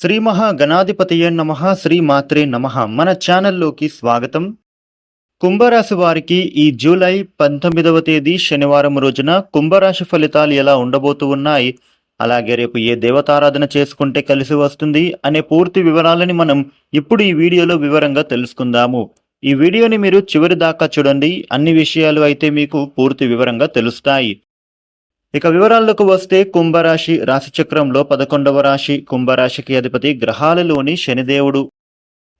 శ్రీ మహాగణాధిపతయ నమ శ్రీ మాత్రే నమ. మన ఛానల్లోకి స్వాగతం. కుంభరాశి వారికి ఈ జూలై పంతొమ్మిదవ తేదీ శనివారం రోజున కుంభరాశి ఫలితాలు ఎలా ఉండబోతూ ఉన్నాయి? అలాగే రేపు ఏ దేవతారాధన చేసుకుంటే కలిసి వస్తుంది అనే పూర్తి వివరాలని మనం ఇప్పుడు ఈ వీడియోలో వివరంగా తెలుసుకుందాము. ఈ వీడియోని మీరు చివరి దాకా చూడండి. అన్ని విషయాలు అయితే మీకు పూర్తి వివరంగా తెలుస్తాయి. ఇక వివరాల్లోకి వస్తే కుంభరాశి రాశిచక్రంలో పదకొండవ రాశి కుంభరాశికి అధిపతి గ్రహాలలోని శనిదేవుడు.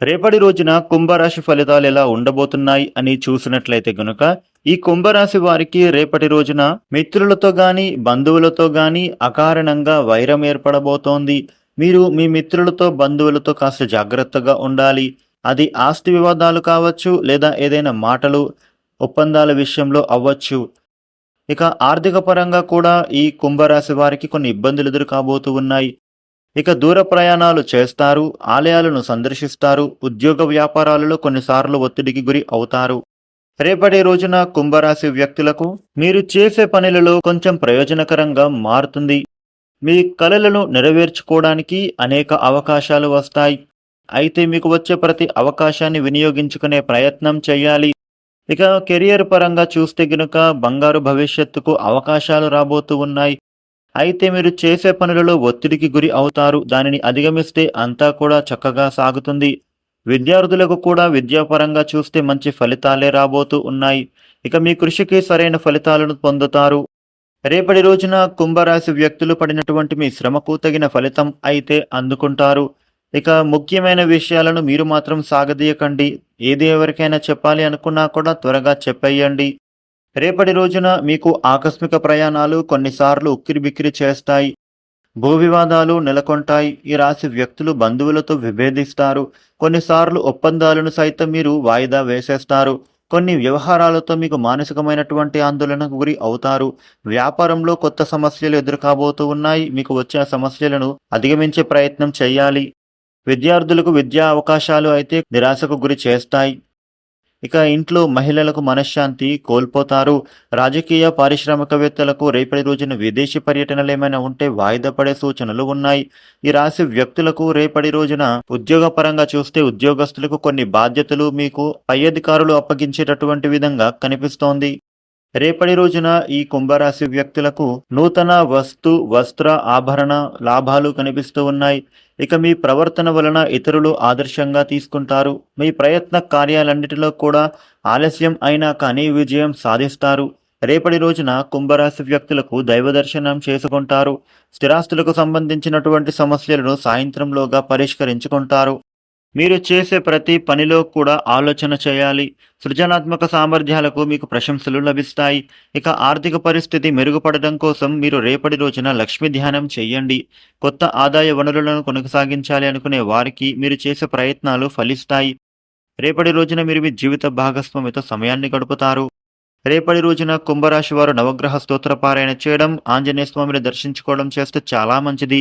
రేపటి రోజున కుంభరాశి ఫలితాలు ఎలా ఉండబోతున్నాయి అని చూసినట్లయితే గనుక ఈ కుంభరాశి వారికి రేపటి రోజున మిత్రులతో గాని బంధువులతో గాని అకారణంగా వైరం ఏర్పడబోతోంది. మీరు మీ మిత్రులతో బంధువులతో కాస్త జాగ్రత్తగా ఉండాలి. అది ఆస్తి వివాదాలు కావచ్చు లేదా ఏదైనా మాటలు ఒప్పందాల విషయంలో అవ్వచ్చు. ఇక ఆర్థిక పరంగా కూడా ఈ కుంభరాశి వారికి కొన్ని ఇబ్బందులు ఎదురు కాబోతూ ఉన్నాయి. ఇక దూర ప్రయాణాలు చేస్తారు ఆలయాలను సందర్శిస్తారు ఉద్యోగ వ్యాపారాలలో కొన్నిసార్లు ఒత్తిడికి గురి అవుతారు. రేపటి రోజున కుంభరాశి వ్యక్తులకు మీరు చేసే పనులలో కొంచెం ప్రయోజనకరంగా మారుతుంది. మీ కలలను నెరవేర్చుకోవడానికి అనేక అవకాశాలు వస్తాయి. అయితే మీకు వచ్చే ప్రతి అవకాశాన్ని వినియోగించుకునే ప్రయత్నం చేయాలి. ఇక కెరియర్ పరంగా చూస్తే గనుక బంగారు భవిష్యత్తుకు అవకాశాలు రాబోతూ ఉన్నాయి. అయితే మీరు చేసే పనులలో ఒత్తిడికి గురి అవుతారు. దానిని అధిగమిస్తే అంతా కూడా చక్కగా సాగుతుంది. విద్యార్థులకు కూడా విద్యాపరంగా చూస్తే మంచి ఫలితాలే రాబోతూ ఉన్నాయి. ఇక మీ కృషికి సరైన ఫలితాలను పొందుతారు. రేపటి రోజున కుంభరాశి వ్యక్తులు పడినటువంటి మీ శ్రమకు తగిన ఫలితం అయితే అందుకుంటారు. ఇక ముఖ్యమైన విషయాలను మీరు మాత్రం సాగదీయకండి. ఏది ఎవరికైనా చెప్పాలి అనుకున్నా కూడా త్వరగా చెప్పేయండి. రేపటి రోజున మీకు ఆకస్మిక ప్రయాణాలు కొన్నిసార్లు ఉక్కిరిబిక్కిరి చేస్తాయి. భూ వివాదాలు నెలకొంటాయి. ఈ రాశి వ్యక్తులు బంధువులతో విభేదిస్తారు. కొన్నిసార్లు ఒప్పందాలను సైతం మీరు వాయిదా వేసేస్తారు. కొన్ని వ్యవహారాలతో మీకు మానసికమైనటువంటి ఆందోళనకు గురి అవుతారు. వ్యాపారంలో కొత్త సమస్యలు ఎదురుకాబోతూ ఉన్నాయి. మీకు వచ్చే సమస్యలను అధిగమించే ప్రయత్నం చేయాలి. విద్యార్థులకు విద్యా అవకాశాలు అయితే నిరాశకు గురి చేస్తాయి. ఇక ఇంట్లో మహిళలకు మనశ్శాంతి కోల్పోతారు. రాజకీయ పారిశ్రామికవేత్తలకు రేపటి రోజున విదేశీ పర్యటనలు ఏమైనా ఉంటే వాయిదా పడే సూచనలు ఉన్నాయి. ఈ రాశి వ్యక్తులకు రేపటి రోజున ఉద్యోగపరంగా చూస్తే ఉద్యోగస్తులకు కొన్ని బాధ్యతలు మీకు పై అధికారులు అప్పగించేటటువంటి విధంగా కనిపిస్తోంది. రేపటి రోజున ఈ కుంభరాశి వ్యక్తులకు నూతన వస్తు వస్త్ర ఆభరణ లాభాలు కనిపిస్తూ ఉన్నాయి. ఇక మీ ప్రవర్తన వలన ఇతరులు ఆదర్శంగా తీసుకుంటారు. మీ ప్రయత్న కార్యాలన్నిటిలో కూడా ఆలస్యం అయినా కానీ విజయం సాధిస్తారు. రేపటి రోజున కుంభరాశి వ్యక్తులకు దైవ దర్శనం చేసుకుంటారు. స్థిరాస్తులకు సంబంధించినటువంటి సమస్యలను సాయంత్రంలోగా పరిష్కరించుకుంటారు. మీరు చేసే ప్రతి పనిలో కూడా ఆలోచన చేయాలి. సృజనాత్మక సామర్థ్యాలకు మీకు ప్రశంసలు లభిస్తాయి. ఇక ఆర్థిక పరిస్థితి మెరుగుపడడం కోసం మీరు రేపటి రోజున లక్ష్మి ధ్యానం చేయండి. కొత్త ఆదాయ వనరులను కొనసాగించాలి అనుకునే వారికి మీరు చేసే ప్రయత్నాలు ఫలిస్తాయి. రేపటి రోజున మీరు మీ జీవిత భాగస్వామితో సమయాన్ని గడుపుతారు. రేపటి రోజున కుంభరాశి వారు నవగ్రహ స్తోత్ర పారాయణ చేయడం ఆంజనేయ స్వామిని దర్శించుకోవడం చేస్తే చాలా మంచిది.